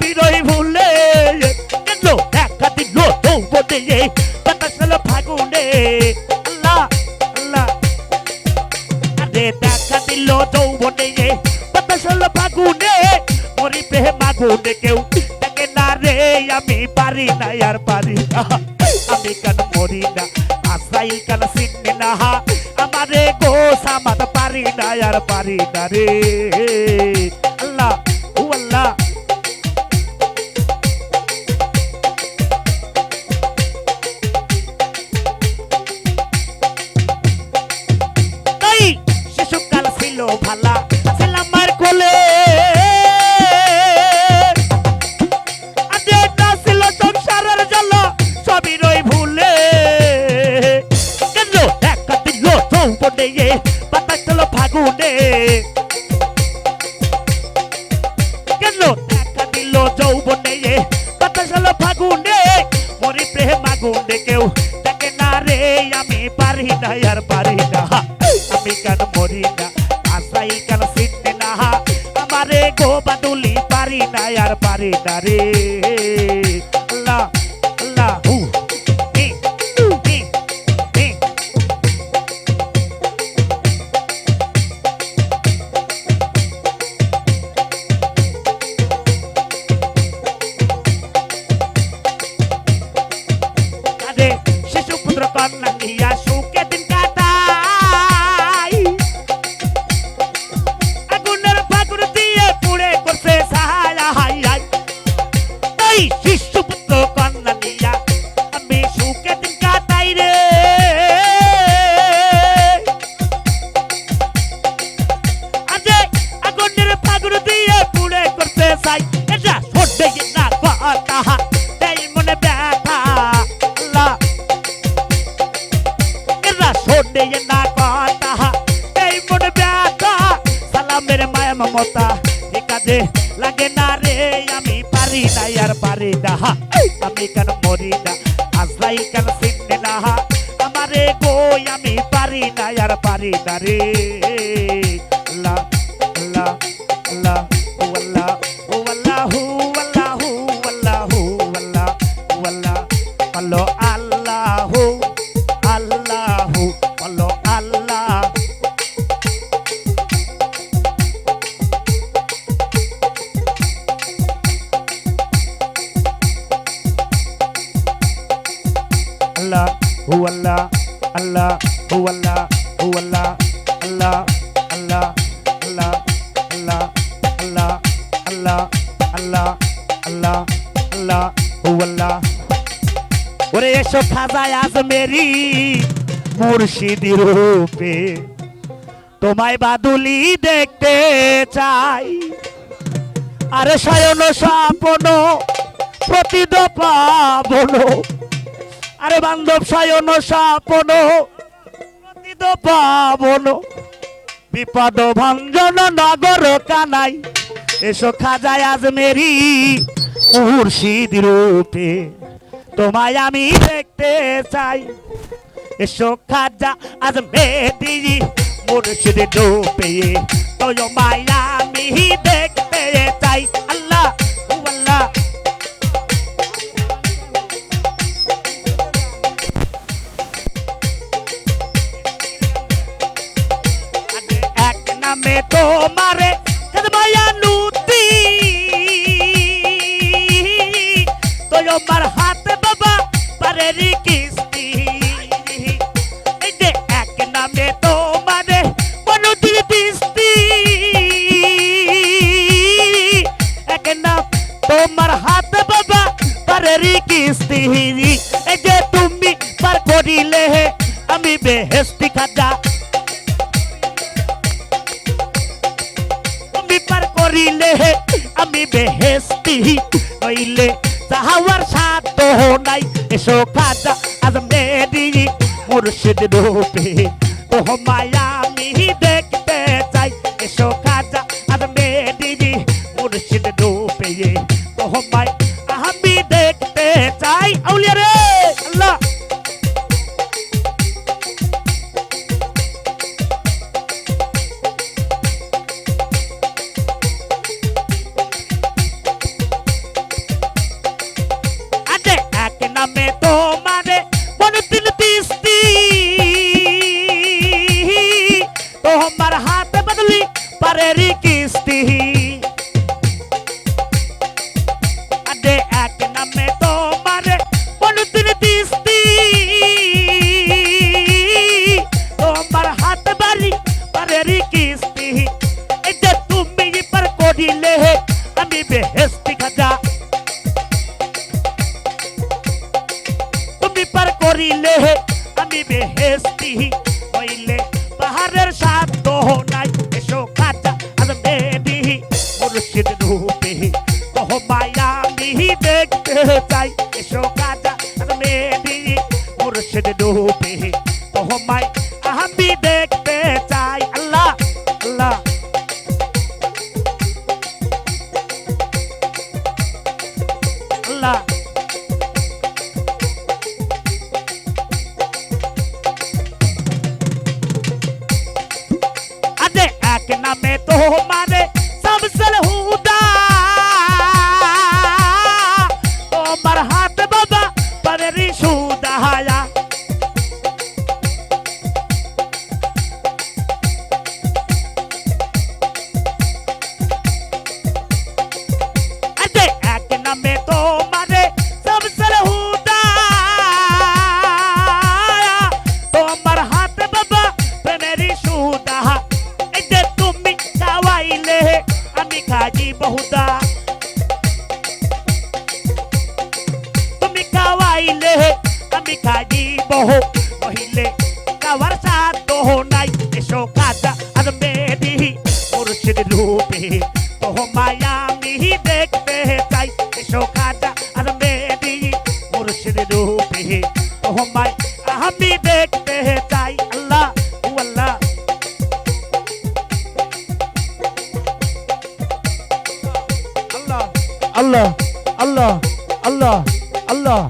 বিরই ভুলে কেন দেখা দিল দৌড়ে বাতাস হলো ফাগুনে আল্লাহ আল্লাহ আরে দেখা দিল যৌবনে বাতাস হলো ফাগুনে, মরি প্রেম আগুনে কেউ দেখে না রে। আমি পারি না, আর পারি না। আমি কেন মরি না? আসাইল কেন সিনে না? আমারে গো সামাদ পারি না, আর পারি না রে। ফাগুনে কেন দেখা দিল যৌবনে বাতাস হলো ফাগুনে, মরি প্রেম আগুনে কেউ দেখে না আমি পারি না, আর পারি আমি কেন মরি না? আসাই কেন সিদ্ধে না? আমারে গো বাদুলি পারি না, আর পারি না Yeah. আমি কেন মরি না? আজরাই কেন চিনতে না আমারে গো আমি পারি না, আর পারি না রে? আল্লাহ হু আল্লাহ আল্লাহ হু আল্লাহ হু আল্লাহ আল্লাহ আল্লাহ আল্লাহ আল্লাহ আল্লাহ আল্লাহ আল্লাহ আল্লাহ আল্লাহ হু আল্লাহ ওরে এসো খাজায় আজ মেরি মুর্শিদি রূপে তোমায় বাদুলি দেখতে চাই আরে শয়ন স্বপন প্রতিদ পাবন আরে বান্ধব স্বপন প্রতিদ পাবন। বিপদ ভঞ্জন নগর কানাই, এসো খাজায় আজ মেরি মুর্শিদ রূপে। তোমায় আমি দেখতে চাই, এসো খাজা আজ মেদি মুর্শিদ ডোপে তোয় তোমারে তোয় আমার হাতে বাবা পারেরি কিস্তি। এই যে এক নামে তোমারে মনুদির দিস্তি এক নাম তোমার হাতে বাবা পারেরি কিস্তি। এই যে তুমি পার করিলে আমি বেহেস্তি খাজা। করিলে আমি বেহেস্তি। হইলে চাহাওয়ার সাধ্য নাই, এসো খাজা আজ মেরি মুর্শিদ রূপে। ও মায়া আমি দেখতে ওই বেহেস্তি খাজা তুমি পার করিলে আমি বেহেস্তি হইলে পাহাড়ের সাধ্য নাই এসো খাজা আজ বেদি মুর্শিদ নূর পাই আমি দেখতে চাই আল্লাহ আল্লাহ। আল্লাহ আল্লাহ আল্লাহ আল্লাহ আল্লাহ।